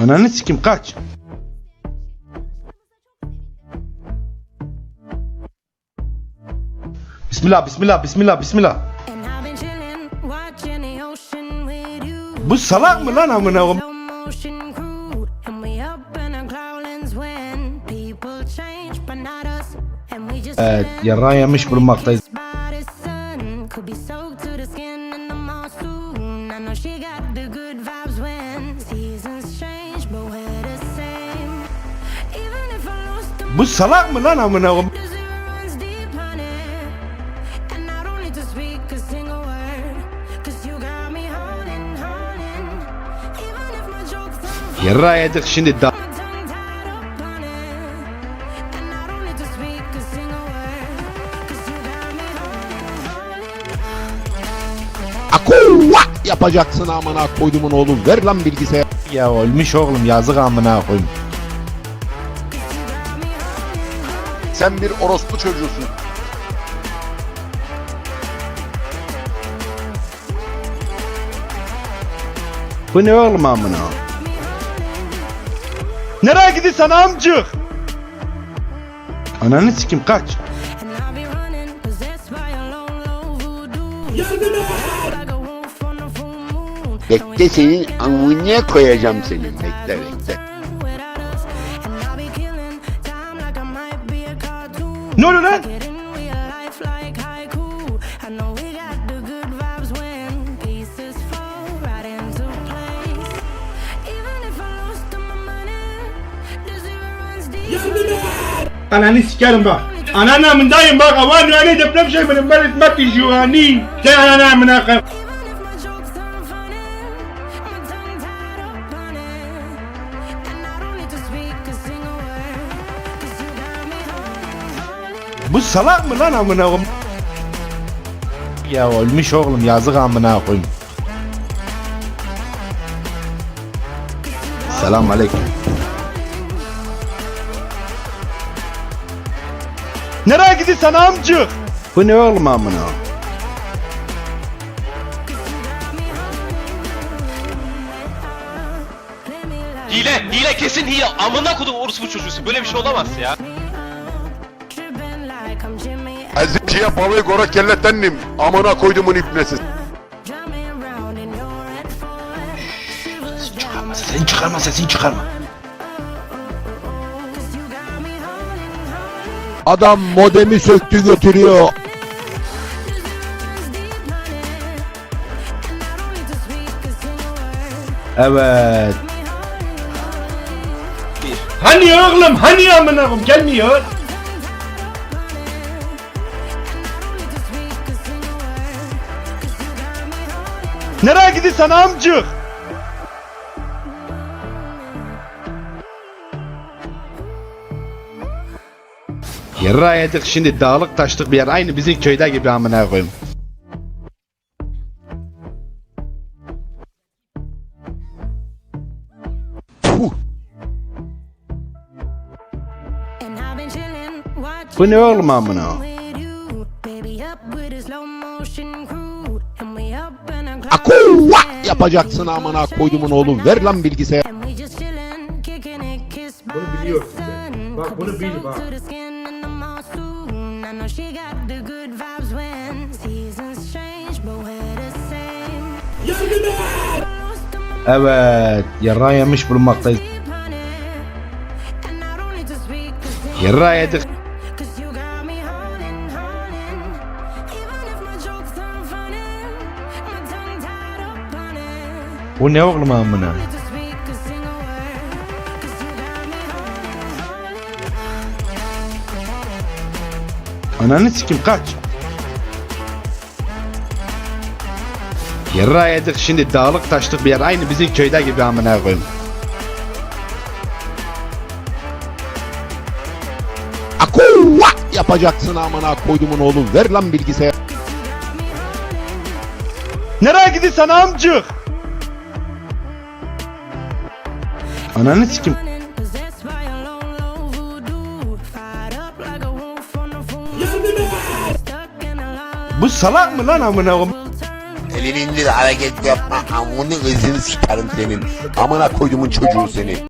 Ananı sikim kaç. Bismillah, bismillah, bismillah, bismillah. Bu salak mı lan amına koyayım? Slow motion crude, and holding. Even if my jokes don't Yara yedik şimdi da. my tongue tied up on it. And I don't need to speak a single word. Cause you got me holding, holding. Akuva yapacaksın amına koydumun oğlum. Ver lan bilgisayar. Ya ölmüş oğlum yazık amına koyayım. Sen bir orospu çocuğusun. Bu ne oğlum amına? Nereye gidiyorsun amcık? Ananı sikim kaç. Bekle senin amına koyacağım senin. Bekle bekle. Zero runs deep. Ananı sikerim bak. Ananamındayım bak. Aman öyle deprem şey benim. Ben etmek işuani. Sen ananamına koyayım. Bu salak mı lan amına koyayım? Ya ölmüş oğlum yazık amına koyayım. Selam aleyküm. Nereye gidiyorsun amcık? Bu ne oğlum amına? Hile, hile kesin hile. Amına kodum orospu çocuğusu. Böyle bir şey olamaz ya. Eziciye balığı gora kelletendim. Amına koydumun ipnesi. My Sesini çıkarma sesini çıkarma. Adam modemi söktü götürüyor. Evet. Hani oğlum hani amına koyayım gelmiyor. Nereye gidiyorsun amcık? Yara yedik şimdi dağlık taşlık bir yer aynı bizim köyde gibi amına koyayım. Bu ne oğlum amına? When yapacaksın amına koydumun oğlum. Ver lan bilgisayar. And we just chillin', kicking it, kissed by Bunu the biliyorsun sen. sun. Got me holding, holding. Ananı sikim kaç. Yara yedik şimdi dağlık taşlık bir yer aynı bizim köyde gibi amına koyayım. Akuva yapacaksın amına koydumun oğlum. Ver lan bilgisayar. Nereye gidiyorsun amcık? A lullaby, Bu salak mı lan amına koyayım? Elini indir hareket yapma. Amını ızını sikerim senin. Amına koydumun çocuğu seni.